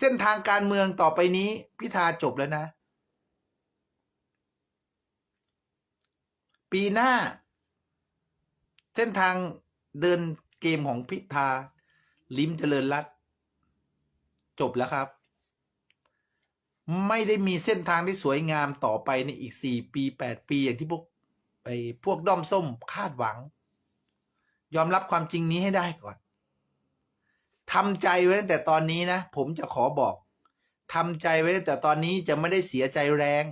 เส้นทางการเมืองต่อไปนี้ พิธาจบแล้วนะ ปีหน้า เส้นทางเดินเกมของพิธา ลิ้มเจริญรัตจบแล้วครับ ไม่ได้มีเส้นทางที่สวยงามต่อไปในอีกสี่ปีแปดปีอย่างที่พวกไอ้พวกด้อมส้มคาดหวัง ยอมรับความจริงนี้ให้ได้ก่อน ทำใจไว้ตั้งแต่ตอนนี้นะ ผมจะขอบอกทำใจไว้ตั้งแต่ตอนนี้จะไม่ได้เสียใจแรง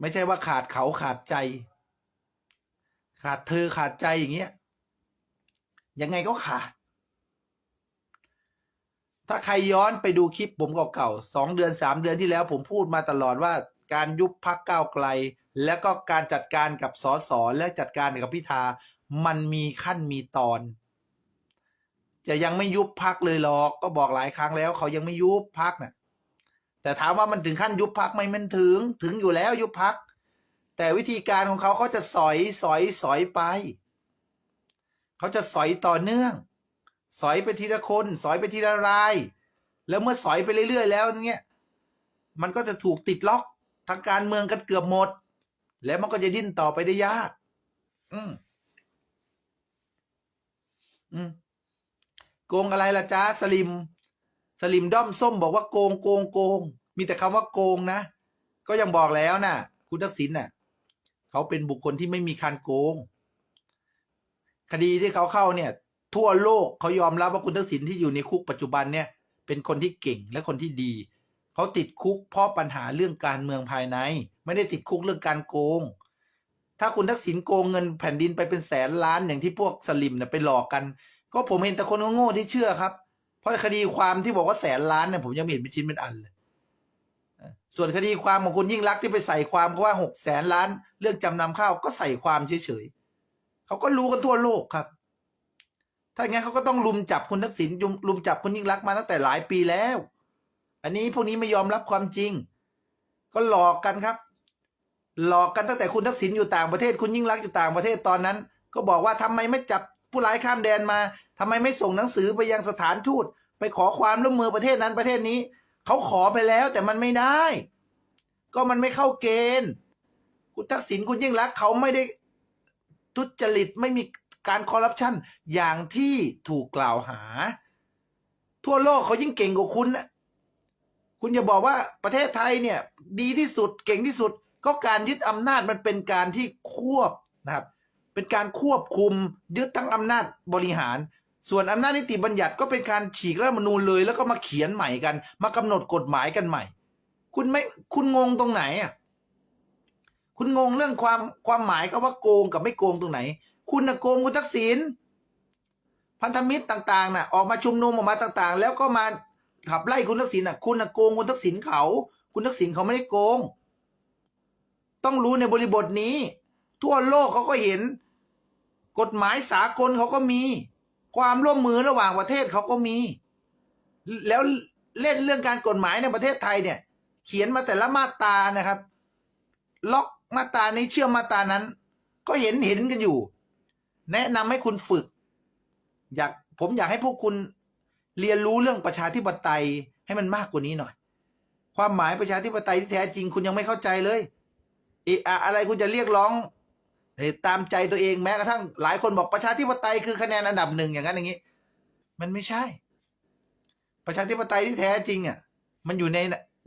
ไม่ใช่ว่าขาดเขาขาดใจ ขาดเธอขาดใจอย่างเงี้ยยังไงก็ขาด ถ้าใครย้อนไปดูคลิปผมเก่าๆสองเดือนสามเดือนที่แล้ว ผมพูดมาตลอดว่าการยุบพักก้าวไกล และก็การจัดการกับสสและจัดการกับพิธามันมีขั้นมีตอน จะยังไม่ยุบพักเลยหรอก ก็บอกหลายครั้งแล้ว เขายังไม่ยุบพักนะ่ะ แต่ถามว่ามันถึงขั้นยุบพักไหมมันถึง ถึงอยู่แล้วยุบพัก แต่วิธีการของเขาเขาจะสอยสอยสอยไป เขาจะสอยต่อเนื่อง สอยไปทีละคน สอยไปทีละราย แล้วเมื่อสอยไปเรื่อยๆ แล้วเนี่ยมันก็จะถูกติดล็อกทางการเมืองกันเกือบหมด แล้วมันก็จะดิ้นต่อไปได้ยาก อืมอืม โกงอะไรล่ะจ๊ะสลิม สลิมด้อมส้มบอกว่าโกงโกงโกง มีแต่คำว่าโกงนะ ก็ยังบอกแล้วนะ่ะ คุณทักษิณน่ะ เขาเป็นบุคคลที่ไม่มีการโกง คดีที่เขาเข้าเนี่ย ทั่วโลกเขายอมรับว่าคุณทักษิณที่อยู่ในคุกปัจจุบันเนี่ย เป็นคนที่เก่งและคนที่ดีเขาติดคุกเพราะปัญหาเรื่องการเมืองภายใน ไม่ได้ติดคุกเรื่องการโกง ถ้าคุณทักษิณโกงเงินแผ่นดินไปเป็นแสนล้านอย่างที่พวกสลิมเนี่ยไปหลอกกัน ก็ผมเห็นแต่คนโง่ที่เชื่อครับ เพราะคดีความที่บอกว่าแสนล้านเนี่ยผมยังไม่เห็นเป็นชิ้นเป็นอันเลยส่วนคดีความของคุณยิ่งรักที่ไปใส่ความเขาว่าหกแสนล้าน เรื่องจำนำข้าวก็ใส่ความเฉยๆเขาก็รู้กันทั่วโลกครับ ถ้าอย่างนั้นเขาก็ต้องลุมจับคุณทักษิณลุมจับคุณยิ่งรักมาตั้งแต่หลายปีแล้ว อันนี้พวกนี้ไม่ยอมรับความจริง ก็หลอกกันครับ หลอกกันตั้งแต่คุณทักษิณอยู่ต่างประเทศ คุณยิ่งรักอยู่ต่างประเทศตอนนั้น ก็บอกว่าทำไมไม่จับ ผู้ร้ายข้ามแดนมาทำไมไม่ส่งหนังสือไปยังสถานทูต ไปขอความร่วมมือประเทศนั้นประเทศนี้ เขาขอไปแล้วแต่มันไม่ได้ ก็มันไม่เข้าเกณฑ์ คุณทักษิณคุณยิ่งรักเขาไม่ได้ทุจริตไม่มีการคอร์รัปชันอย่างที่ถูกกล่าวหา ทั่วโลกเขายิ่งเก่งกว่าคุณนะคุณอย่าบอกว่าประเทศไทยเนี่ย ดีที่สุดเก่งที่สุด ก็การยึดอำนาจมันเป็นการที่ควบนะครับ เป็นการควบคุมยึดทั้งอำนาจบริหาร ส่วนอำนาจนิติบัญญัติก็เป็นการฉีกรัฐมนูญเลย แล้วก็มาเขียนใหม่กัน มากำหนดกฎหมายกันใหม่ คุณไม่คุณงงตรงไหนอะคุณงงเรื่องความความหมายก็ว่าโกงกับไม่โกงตรงไหน คุณน่ะโกงคุณทักษิณพันธมิตรต่างๆน่ะ ออกมาชุมนุมออกมาต่างๆ แล้วก็มาขับไล่คุณทักษิณน่ะ คุณน่ะโกงคุณทักษิณเขา คุณทักษิณเขาไม่ได้โกง ต้องรู้ในบริบทนี้ ทั่วโลกเขาก็เห็น กฎหมายสากลเขาก็มี ความร่วมมือระหว่างประเทศเขาก็มี แล้วเล่นเรื่องการกฎหมายในประเทศไทยเนี่ย เขียนมาแต่ละมาตรานะครับ ล็อกมาตรานี้เชื่อมมาตรานั้น ก็เห็นเห็นกันอยู่ แนะนำให้คุณฝึก อยากผมอยากให้พวกคุณเรียนรู้เรื่องประชาธิปไตยให้มันมากกว่านี้หน่อย ความหมายประชาธิปไตยที่แท้จริงคุณยังไม่เข้าใจเลยเอะอะอะไรคุณจะเรียกร้อง ตามใจตัวเองแม้กระทั่งหลายคนบอกประชาธิปไตยคือคะแนนอันดับหนึ่งอย่างนั้นอย่างนี้ มันไม่ใช่ ประชาธิปไตยที่แท้จริงอะมันอยู่ใน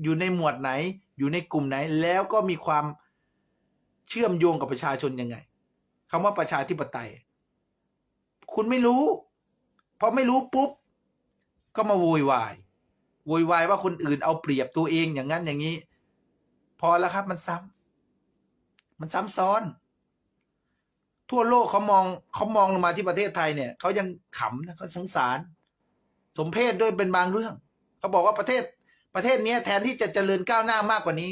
อยู่ในหมวดไหน อยู่ในกลุ่มไหน แล้วก็มีความเชื่อมโยงกับประชาชนยังไงคำว่าประชาธิปไตย คุณไม่รู้พอไม่รู้ปุ๊บ ก็มาโวยวายโวยวายว่าคนอื่นเอาเปรียบตัวเองอย่างนั้นอย่างนี้ พอแล้วครับมันซ้ำมันซ้ำซ้อน ทั่วโลกเขามองเขามองลงมาที่ประเทศไทยเนี่ยเขายังขำนะเขาสงสาร สมเพศด้วยเป็นบางเรื่องเขาบอกว่าประเทศประเทศนี้แทนที่จะเจริญก้าวหน้ามากกว่านี้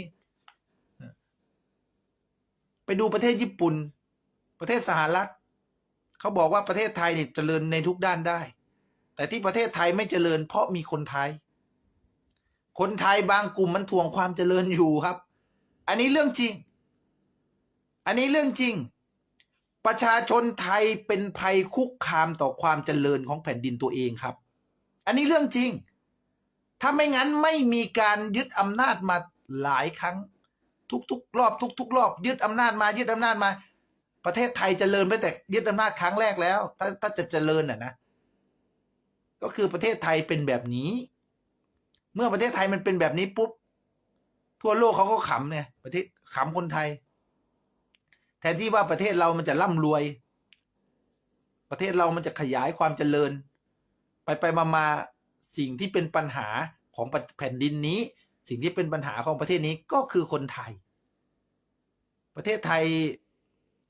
ไปดูประเทศญี่ปุ่น ประเทศสหรัฐเขาบอกว่าประเทศไทยเนี่ยเจริญในทุกด้านได้ แต่ที่ประเทศไทยไม่เจริญ เพราะมีคนไทย คนไทยบางกลุ่มมันทวงความเจริญอยู่ครับ อันนี้เรื่องจริง อันนี้เรื่องจริง ประชาชนไทยเป็นภัยคุกคามต่อความเจริญของแผ่นดินตัวเองครับ อันนี้เรื่องจริง ถ้าไม่งั้นไม่มีการยึดอำนาจมาหลายครั้ง ทุกๆรอบทุกๆรอบยึดอำนาจมายึดอำนาจมา ประเทศไทยเจริญไปแต่ยึดอำนาจครั้งแรกแล้ว ถ้าถ้าจะเจริญอะนะ ก็คือประเทศไทยเป็นแบบนี้ เมื่อประเทศไทยมันเป็นแบบนี้ปุ๊บ ทั่วโลกเขาก็ขำเนี่ยประเทศขำคนไทย แทนที่ว่าประเทศเรามันจะร่ำรวย ประเทศเรามันจะขยายความเจริญ ไปไปมามาสิ่งที่เป็นปัญหาของแผ่นดินนี้ สิ่งที่เป็นปัญหาของประเทศนี้ก็คือคนไทย ประเทศไทย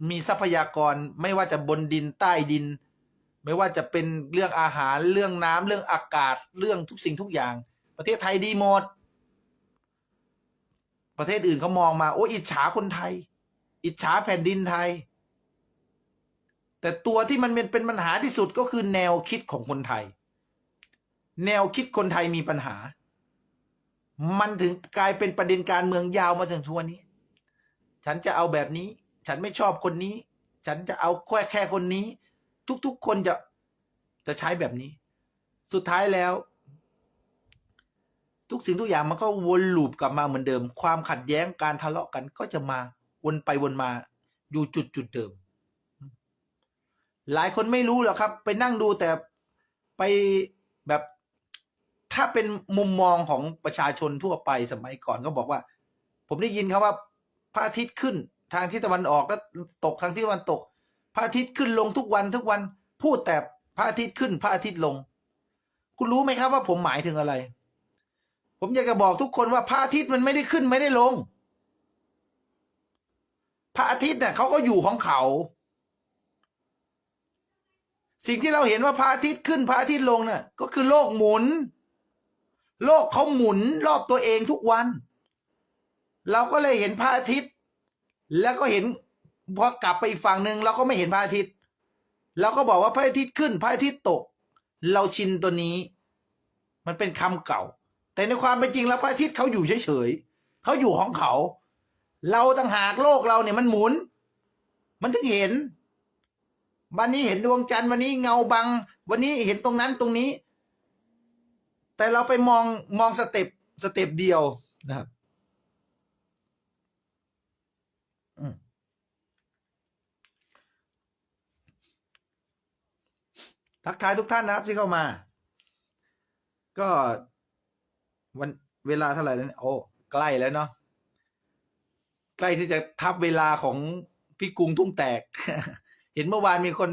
มีทรัพยากรไม่ว่าจะบนดินใต้ดิน ไม่ว่าจะเป็นเรื่องอาหารเรื่องน้ำเรื่องอากาศเรื่องทุกสิ่งทุกอย่าง ประเทศไทยดีหมด ประเทศอื่นเขามองมาโอ้อิจฉาคนไทย อิจฉาแผ่นดินไทย แต่ตัวที่มันเป็นปัญหาที่สุดก็คือแนวคิดของคนไทย แนวคิดคนไทยมีปัญหา มันถึงกลายเป็นประเด็นการเมืองยาวมาถึงทุกวันนี้ ฉันจะเอาแบบนี้ ฉันไม่ชอบคนนี้ ฉันจะเอาแค่แค่คนนี้ ทุกๆคนจะจะใช้แบบนี้ สุดท้ายแล้ว ทุกสิ่งทุกอย่างมันก็วนลูปกลับมาเหมือนเดิม ความขัดแย้งการทะเลาะกันก็จะมา วนไปวนมา อยู่จุดจุดเดิม หลายคนไม่รู้หรอกครับ ไปนั่งดูแต่ไปแบบถ้าเป็นมุมมองของประชาชนทั่วไปสมัยก่อนก็บอกว่า ผมได้ยินครับว่าพระอาทิตย์ขึ้นทางทิศตะวันออกแล้วตกทางทิศตะวันตก พระอาทิตย์ขึ้นลงทุกวันทุกวัน พูดแต่พระอาทิตย์ขึ้น พระอาทิตย์ลง คุณรู้ไหมครับว่าผมหมายถึงอะไร ผมอยากจะบอกทุกคนว่าพระอาทิตย์มันไม่ได้ขึ้นไม่ได้ลง พระอาทิตย์เนี่ยเขาก็อยู่ของเขา สิ่งที่เราเห็นว่าพระอาทิตย์ขึ้นพระอาทิตย์ลงเนี่ยก็คือโลกหมุน โลกเขาหมุนรอบตัวเองทุกวัน เราก็เลยเห็นพระอาทิตย์ แล้วก็เห็นพอกลับไปอีกฝั่งหนึ่งเราก็ไม่เห็นพระอาทิตย์เราก็บอกว่าพระอาทิตย์ขึ้นพระอาทิตย์ตก เราชินตัวนี้ มันเป็นคำเก่า แต่ในความเป็นจริงแล้วพระอาทิตย์เขาอยู่เฉยๆเขาอยู่ของเขา เราต่างหากโลกเราเนี่ยมันหมุน มันถึงเห็น วันนี้เห็นดวงจันทร์วันนี้เงาบัง วันนี้เห็นตรงนั้นตรงนี้ แต่เราไปมองมองสเต็ปสเต็ปเดียวนะครับทักทายทุกท่านนะครับที่เข้ามา ก็วันเวลาเท่าไหร่แล้วเนี่ยโอ้ใกล้แล้วเนาะ ใกล้ที่จะทับเวลาของพี่กรุงทุ่งแตก เห็นเมื่อวานมีคน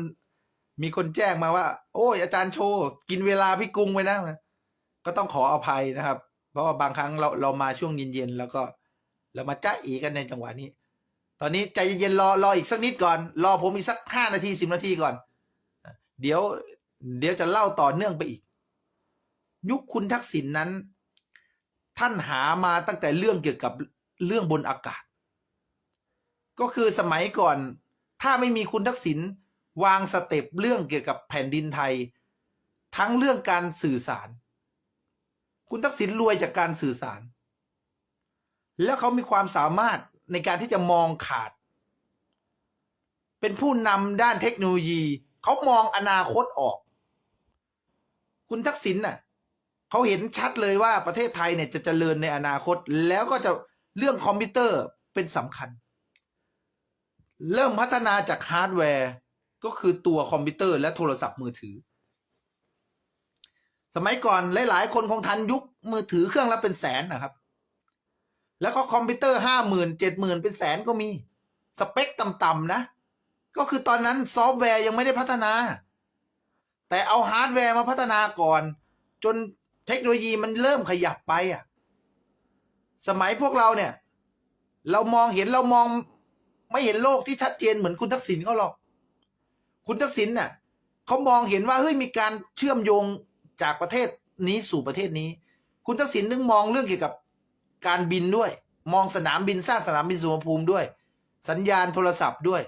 มีคนแจ้งมาว่า โอ้ยอาจารย์โชว์กินเวลาพี่กรุงไปนะก็ต้องขออภัยนะครับ เพราะว่าบางครั้งเราเรามาช่วงเย็นๆแล้วก็เรามาจ้าอีกันในจังหวะนี้ ตอนนี้ใจเย็นๆรอรออีกสักนิดก่อน รอผมอีกสักห้านาทีสิบนาทีก่อน เดี๋ยว เดี๋ยวจะเล่าต่อเนื่องไปอีก ยุคคุณทักษิณนนั้น ท่านหามาตั้งแต่เรื่องเกี่ยวกับเรื่องบนอากาศ ก็คือสมัยก่อน ถ้าไม่มีคุณทักษิณวางสเต็ปเรื่องเกี่ยวกับแผ่นดินไทย ทั้งเรื่องการสื่อสาร คุณทักษิณรวยจากการสื่อสาร แล้วเขามีความสามารถในการที่จะมองขาด เป็นผู้นำด้านเทคโนโลยี เขามองอนาคตออก คุณทักษิณน่ะเขาเห็นชัดเลยว่าประเทศไทยเนี่ยจะเจริญในอนาคต แล้วก็จะเรื่องคอมพิวเตอร์เป็นสำคัญ เริ่มพัฒนาจากฮาร์ดแวร์ก็คือตัวคอมพิวเตอร์และโทรศัพท์มือถือ สมัยก่อนหลาย ๆ คนคงทันยุคมือถือเครื่องละเป็นแสนนะครับ แล้วก็คอมพิวเตอร์ห้าหมื่นเจ็ดหมื่นเป็นแสนก็มี สเปคต่ำๆนะ ก็คือตอนนั้นซอฟต์แวร์ยังไม่ได้พัฒนา แต่เอาฮาร์ดแวร์มาพัฒนาก่อน จนเทคโนโลยีมันเริ่มขยับไปอะ สมัยพวกเราเนี่ย เรามองเห็นเรามอง ไม่เห็นโลกที่ชัดเจนเหมือนคุณทักษิณเขาหรอก คุณทักษิณน่ะเขามองเห็นว่าเฮ้ยมีการเชื่อมโยงจากประเทศนี้สู่ประเทศนี้ คุณทักษิณนึงมองเรื่องเกี่ยวกับการบินด้วย มองสนามบินสร้างสนามบินสุวรรณภูมิด้วย สัญญาณโทรศัพท์ด้วย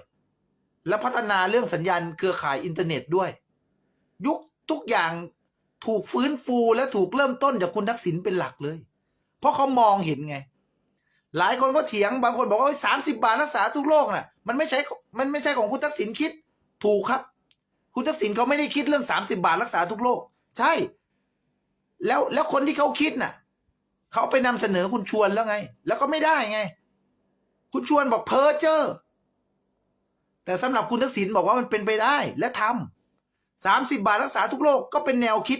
และพัฒนาเรื่องสัญญาณเครือข่ายอินเทอร์เน็ตด้วย ยุคทุกอย่างถูกฟื้นฟูและถูกเริ่มต้นจากคุณทักษิณเป็นหลักเลย เพราะเขามองเห็นไง หลายคนก็เถียงบางคนบอกว่าสามสิบาทรักษาทุกโรคน่ะ มันไม่ใช่ มันไม่ใช่ของคุณทักษิณคิด ถูกครับ คุณทักษิณเขาไม่ได้คิดเรื่องสามสิบาทรักษาทุกโรคใช่ แล้วแล้วคนที่เขาคิดน่ะเขาไปนำเสนอคุณชวนแล้วไง แล้วก็ไม่ได้ไง คุณชวนบอกเพ้อเจ้อแต่สำหรับคุณทักษิณบอกว่ามันเป็นไปได้และทำสามสิบาทรักษาทุกโรคก็เป็นแนวคิด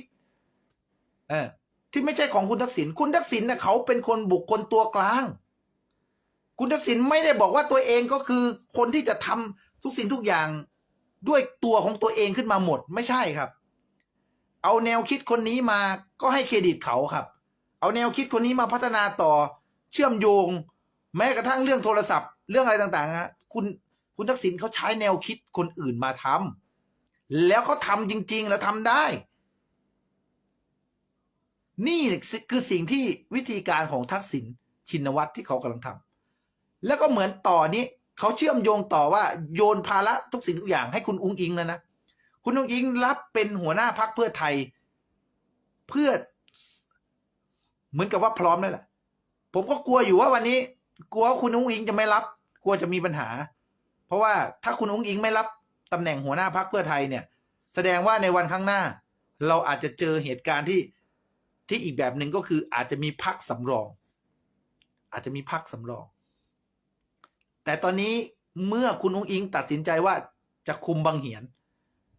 เออที่ไม่ใช่ของคุณทักษิณคุณทักษิณน่ะเขาเป็นคนบุคคลตัวกลาง คุณทักษิณไม่ได้บอกว่าตัวเองก็คือคนที่จะทำทุกสิ่งทุกอย่างด้วยตัวของตัวเองขึ้นมาหมด ไม่ใช่ครับ เอาแนวคิดคนนี้มาก็ให้เครดิตเขาครับ เอาแนวคิดคนนี้มาพัฒนาต่อเชื่อมโยง แม้กระทั่งเรื่องโทรศัพท์ เรื่องอะไรต่างๆฮะคุณคุณทักษิณเขาใช้แนวคิดคนอื่นมาทำแล้วเขาทำจริง ๆ แล้วทำได้ นี่คือสิ่งที่วิธีการของทักษิณชินวัตรที่เขากำลังทำ แล้วก็เหมือนต่อนี้เขาเชื่อมโยงต่อว่าโยนภาระทุกสิ่งทุกอย่างให้คุณอุ้งอิงแล้วนะคุณอุ้งอิงรับเป็นหัวหน้าพักเพื่อไทย เพื่อ เหมือนกับว่าพร้อมแล้วแหละผมก็กลัวอยู่ว่าวันนี้ กลัวว่าคุณอุ้งอิงจะไม่รับ กลัวจะมีปัญหา เพราะว่าถ้าคุณอุ้งอิงไม่รับตำแหน่งหัวหน้าพักเพื่อไทยเนี่ย แสดงว่าในวันข้างหน้า เราอาจจะเจอเหตุการณ์ที่ที่อีกแบบหนึ่งก็คืออาจจะมีพักสำรอง อาจจะมีพักสำรอง แต่ตอนนี้เมื่อคุณอุ้งอิงตัดสินใจว่าจะคุมบังเหียน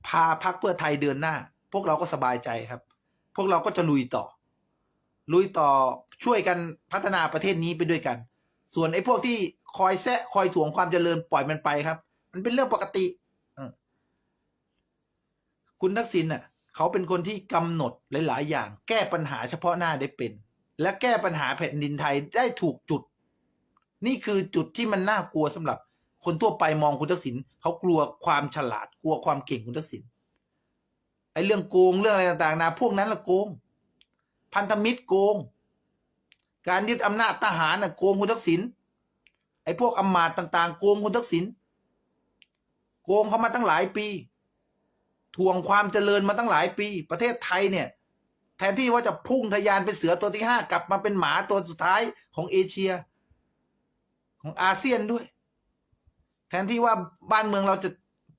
พาพักเพื่อไทยเดินหน้า พวกเราก็สบายใจครับ พวกเราก็จะลุยต่อ ลุยต่อช่วยกันพัฒนาประเทศนี้ไปด้วยกัน ส่วนไอ้พวกที่คอยแซะคอยถ่วงความเจริญปล่อยมันไปครับ มันเป็นเรื่องปกติคุณทักษิณน่ะ เขาเป็นคนที่กำหนดหลาย ๆ อย่าง แก้ปัญหาเฉพาะหน้าได้เป็น และแก้ปัญหาแผ่นดินไทยได้ถูกจุด นี่คือจุดที่มันน่ากลัวสำหรับ คนทั่วไปมองคุณทักษิณเขากลัวความฉลาดกลัวความเก่งคุณทักษิณไอ้เรื่องโกงเรื่องอะไรต่างๆนะพวกนั้นละโกง พันธมิตรโกง การยึดอำนาจทหารน่ะโกงคุณทักษิณไอ้พวกอำมาตย์ต่างๆ โกงคุณทักษิณโกงเขามาตั้งหลายปีทวงความเจริญมาตั้งหลายปี ประเทศไทยเนี่ย แทนที่ว่าจะพุ่งทะยานเป็นเสือตัวที่ห้ากลับมาเป็นหมาตัวสุดท้ายของเอเชีย ของอาเซียนด้วย แทนที่ว่าบ้านเมืองเราจะ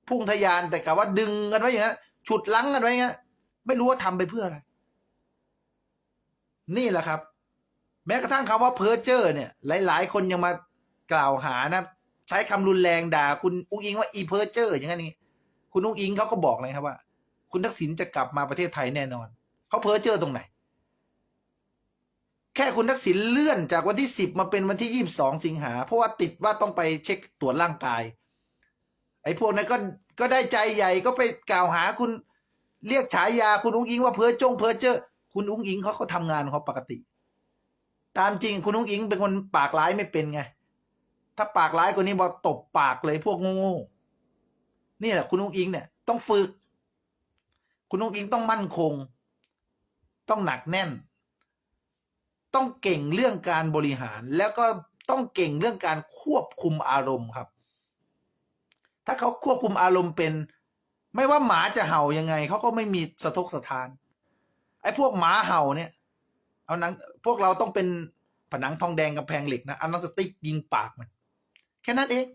พุ่งทะยานแต่กลับว่าดึงกันไว้อย่างนั้นฉุดลังกันไว้อย่างนั้นไม่รู้ว่าทำไปเพื่ออะไร นี่แหละครับ แม้กระทั่งคำว่าเพ้อเจ้อเนี่ย หลาย ๆ คนยังมากล่าวหานะ ใช้คำรุนแรงด่า คุณอุ้งอิงว่าอีเพ้อเจ้ออย่างนั้นนี่คุณอุ้งอิงเขาก็บอกเลยครับว่า คุณทักษิณจะกลับมาประเทศไทยแน่นอนเขาเพ้อเจ้อตรงไหน แค่คุณทักษิณเลื่อนจากวันที่สิบมาเป็นวันที่ยี่บสองสิงหา เพราะว่าติดว่าต้องไปเช็คตรวจร่างกาย ไอ้พวกนั้นก็ก็ได้ใจใหญ่ก็ไปกล่าวหาคุณเรียกฉายาคุณอุ้งอิงว่าเพ้อจงเพ้อเจ้อคุณอุ้งอิงเขาเขาทำงานเขาปกติ ตามจริงคุณอุ้งอิงเป็นคนปากร้ายไม่เป็นไง ถ้าปากร้ายกว่านี้บอกตบปากเลยพวกโง่ๆนี่แหละคุณอุ้งอิงเนี่ยต้องฝึก คุณอุ้งอิงต้องมั่นคง ต้องหนักแน่น ต้องเก่งเรื่องการบริหาร แล้วก็ต้องเก่งเรื่องการควบคุมอารมณ์ครับ ถ้าเขาควบคุมอารมณ์เป็น ไม่ว่าหมาจะเห่ายังไงเขาก็ไม่มีสะทกสะทาน ไอ้พวกหมาเห่าเนี่ย เอาหนังพวกเราต้องเป็นผนังทองแดงกับแพงเหล็กนะอาหนังสติ๊กยิงปากมัน แค่นั้นเอง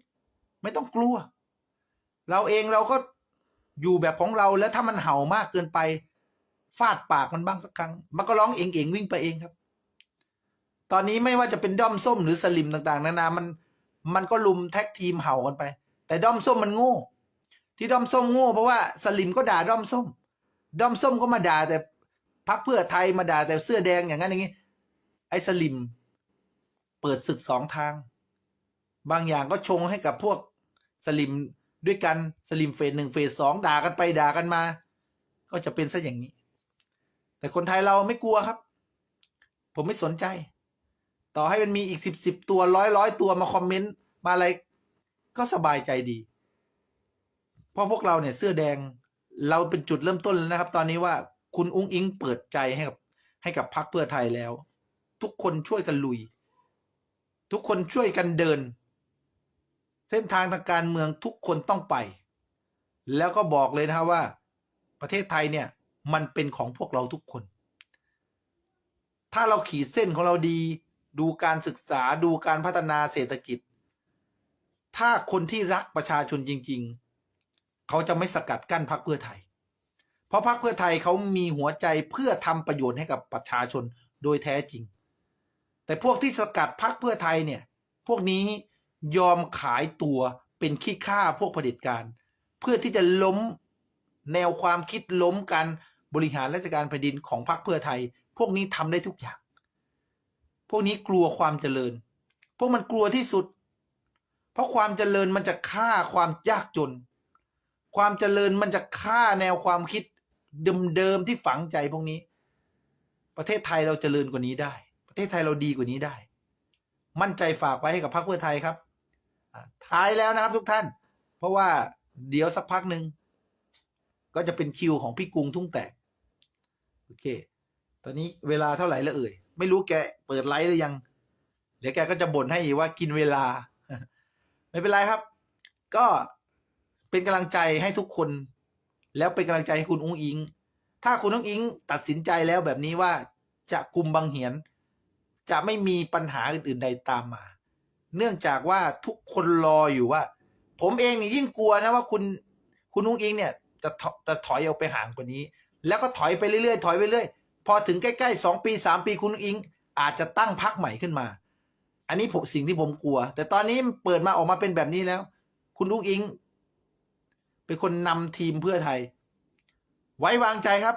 ไม่ต้องกลัว เราเองเราก็อยู่แบบของเราแล้วถ้ามันเห่ามากเกินไป ฟาดปากมันบ้างสักครั้ง มันก็ร้องเองเองวิ่งไปเองครับ ตอนนี้ไม่ว่าจะเป็นด้อมส้มหรือสลิมต่างๆ นานา มัน มันก็ลุมแท็กทีมเห่ากันไป แต่ด้อมส้มมันโง่ ที่ด้อมส้มโง่เพราะว่าสลิมก็ด่าด้อมส้ม ด้อมส้มก็มาด่าแต่พักเพื่อไทยมาด่าแต่เสื้อแดงอย่างนั้นอย่างนี้ ไอ้สลิม เปิดศึกสองทาง บางอย่างก็ชงให้กับพวกสลิมด้วยกันสลิมเฟสหนึ่งเฟสสองด่ากันไปด่ากันมา ก็จะเป็นซะอย่างนี้ แต่คนไทยเราไม่กลัวครับ ผมไม่สนใจ ต่อให้มันมีอีกสิบสิบตัวร้อยร้อยตัวมาคอมเมนต์มาอะไร ก็สบายใจดี เพราะพวกเราเนี่ยเสื้อแดงเราเป็นจุดเริ่มต้นแล้วนะครับ ตอนนี้ว่าคุณอุ้งอิงเปิดใจให้กับให้กับพรรคเพื่อไทยแล้ว ทุกคนช่วยกันลุย ทุกคนช่วยกันเดิน เส้นทางทางการเมืองทุกคนต้องไป แล้วก็บอกเลยนะครับว่า ประเทศไทยเนี่ย มันเป็นของพวกเราทุกคน ถ้าเราขีดเส้นของเราดี ดูการศึกษาดูการพัฒนาเศรษฐกิจ ถ้าคนที่รักประชาชนจริง ๆ เขาจะไม่สกัดกั้นพรรคเพื่อไทย เพราะพรรคเพื่อไทยเขามีหัวใจเพื่อทำประโยชน์ให้กับประชาชนโดยแท้จริง แต่พวกที่สกัดพรรคเพื่อไทยเนี่ย พวกนี้ยอมขายตัวเป็นขี้ข้าพวกเผด็จการ เพื่อที่จะล้มแนวความคิดล้มการบริหารราชการแผ่นดินของพรรคเพื่อไทย พวกนี้ทำได้ทุกอย่าง พวกนี้กลัวความเจริญ พวกมันกลัวที่สุด เพราะความเจริญมันจะฆ่าความยากจน ความเจริญมันจะฆ่าแนวความคิดเดิมๆที่ฝังใจพวกนี้ ประเทศไทยเราเจริญกว่านี้ได้ ประเทศไทยเราดีกว่านี้ได้ มั่นใจฝากไว้ให้กับพรรคเพื่อไทยครับท้ายแล้วนะครับทุกท่าน เพราะว่าเดี๋ยวสักพักหนึ่งก็จะเป็นคิวของพี่กรุงทุ่งแตก โอเค ตอนนี้เวลาเท่าไหร่แล้วเอ่ย ไม่รู้แกเปิดไลฟ์หรือยัง เดี๋ยวแกก็จะบ่นให้อีกว่ากินเวลา ไม่เป็นไรครับ ก็เป็นกำลังใจให้ทุกคน แล้วเป็นกำลังใจให้คุณอุ้งอิง ถ้าคุณอุ้งอิง ตัดสินใจแล้วแบบนี้ว่าจะกลุ่มบางเหียน จะไม่มีปัญหาอื่นๆใดตามมา เนื่องจากว่าทุกคนรออยู่ว่า ผมเองนี่ยิ่งกลัวนะว่าคุณคุณอุ้งอิงเนี่ยจะถจะถอยออกไปห่างกว่านี้ แล้วก็ถอยไปเรื่อยๆถอยไปเรื่อย พอถึงใกล้ๆสองปีสามปีคุณอิง อาจจะตั้งพักใหม่ขึ้นมา อันนี้ผมสิ่งที่ผมกลัว แต่ตอนนี้เปิดมาออกมาเป็นแบบนี้แล้ว คุณลูกอิง เป็นคนนำทีมเพื่อไทย ไว้วางใจครับ